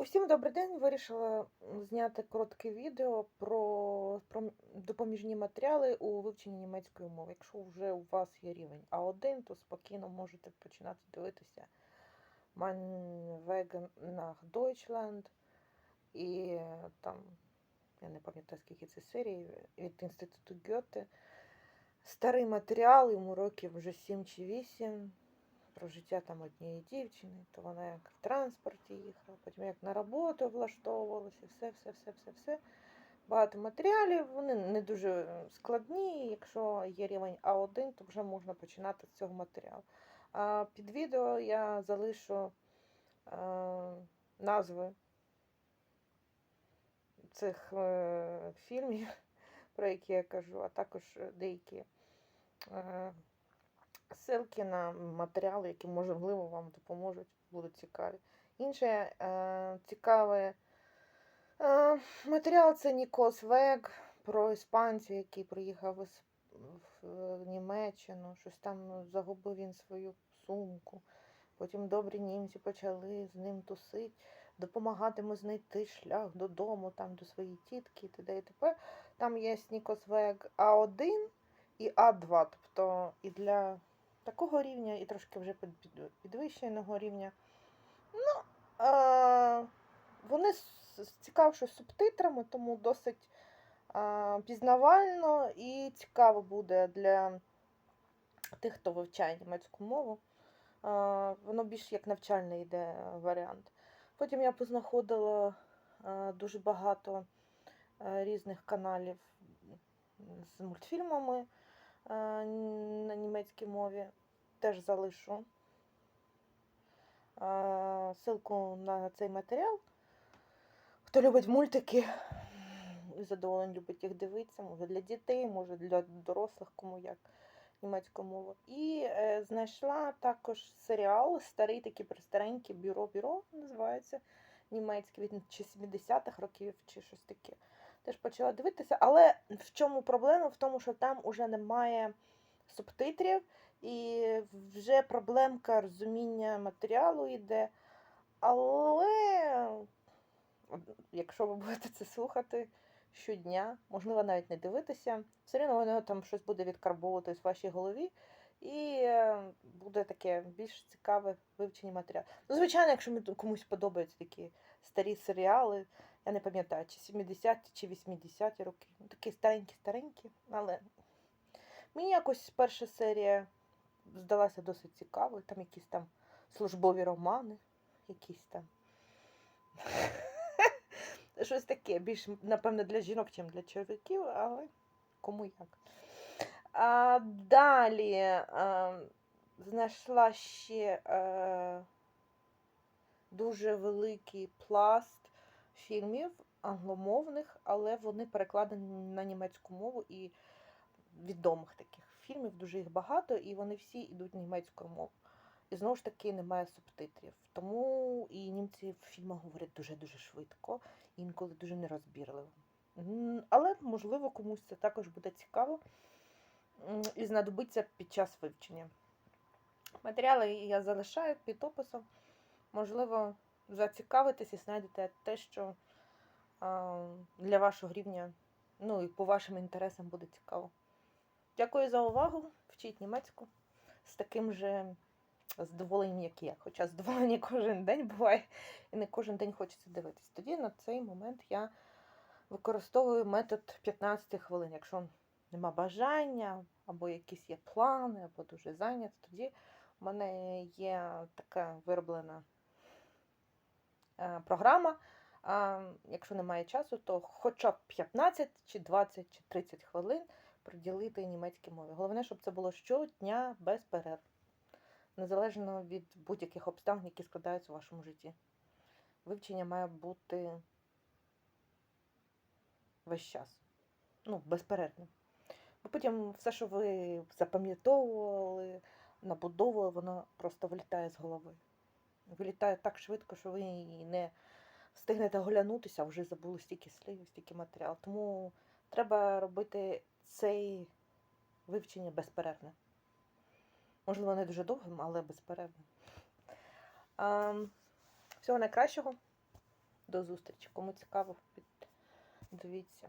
Усім добрий день! Вирішила зняти коротке відео про, про допоміжні матеріали у вивченні німецької мови. Якщо вже у вас є рівень А1, то спокійно можете починати дивитися Mein Weg nach Deutschland і е, там, я не пам'ятаю скільки це серій, від інституту Гьоте. Старий матеріал, йому років вже 7 чи 8 про життя там однієї дівчини, то вона як в транспорті їхала, потім як на роботу влаштовувалася, все, все, все, все, все. Багато матеріалів, вони не дуже складні. Якщо є рівень А1, то вже можна починати з цього матеріалу. А під відео я залишу е, назви цих е, фільмів, про які я кажу, а також деякі. Е, Ссылки на матеріали, які, можливо, вам допоможуть, будуть цікаві. Інше е, цікаве е, матеріал це Нікос Вег про іспанця, який приїхав в, Іс- в Німеччину. Щось там загубив він свою сумку. Потім добрі німці почали з ним тусити, допомагати йому знайти шлях додому, там, до своєї тітки і т.д. і т.п. Там є Нікос Вег А1 і А2. Тобто і для такого рівня, і трошки вже під- під- підвищеного рівня. Ну, е, вони цікавші субтитрами, тому досить е, пізнавально і цікаво буде для тих, хто вивчає німецьку мову. Е, воно більш як навчальний йде варіант. Потім я познаходила е, дуже багато різних каналів з мультфільмами на німецькій мові. Теж залишу е, ссылку на цей матеріал. Хто любить мультики, і задоволень любить їх дивитися, може для дітей, може для дорослих, кому як німецьку мову. І е, знайшла також серіал, старий такий престаренький бюро-бюро називається німецький, від чи 70-х років, чи щось таке. Теж почала дивитися, але в чому проблема? В тому, що там уже немає субтитрів, і вже проблемка розуміння матеріалу йде. Але якщо ви будете це слухати щодня, можливо, навіть не дивитися, все одно воно там щось буде відкарбовуватись в вашій голові, і е, буде таке більш цікаве вивчення матеріалу. Ну, звичайно, якщо комусь подобаються такі старі серіали, я не пам'ятаю, чи 70-ті, чи 80-ті роки. Ну, такі старенькі-старенькі, але мені якось перша серія здалася досить цікавою. Там якісь там службові романи, якісь там. Щось таке, більш, напевно, для жінок, чим для чоловіків, але кому як. А, далі а, знайшла ще е, дуже великий пласт фільмів англомовних, але вони перекладені на німецьку мову і відомих таких фільмів, дуже їх багато, і вони всі йдуть німецькою мовою. І знову ж таки немає субтитрів. Тому і німці в фільмах говорять дуже-дуже швидко, інколи дуже нерозбірливо. Але, можливо, комусь це також буде цікаво і знадобиться під час вивчення. Матеріали я залишаю під описом. Можливо, зацікавитесь і знайдете те, що для вашого рівня, ну і по вашим інтересам буде цікаво. Дякую за увагу. Вчіть німецьку з таким же задоволенням, як я. Хоча задоволення кожен день буває, і не кожен день хочеться дивитись. Тоді на цей момент я використовую метод 15 хвилин. Якщо нема бажання, або якісь є плани, або дуже зайнято, тоді в мене є така вироблена програма. А якщо немає часу, то хоча б 15 чи 20 чи 30 хвилин приділити німецькій мові. Головне, щоб це було щодня без перерв, незалежно від будь-яких обставин, які складаються у вашому житті. Вивчення має бути весь час. Ну, безперервно. Бо потім все, що ви запам'ятовували, набудовували, воно просто вилітає з голови. Вилітає так швидко, що ви і не встигнете оглянутися, а вже забули стільки слів, стільки матеріалу. Тому треба робити цей вивчення безперервне. Можливо, не дуже довгим, але безперервним. Всього найкращого. До зустрічі. Кому цікаво, дивіться.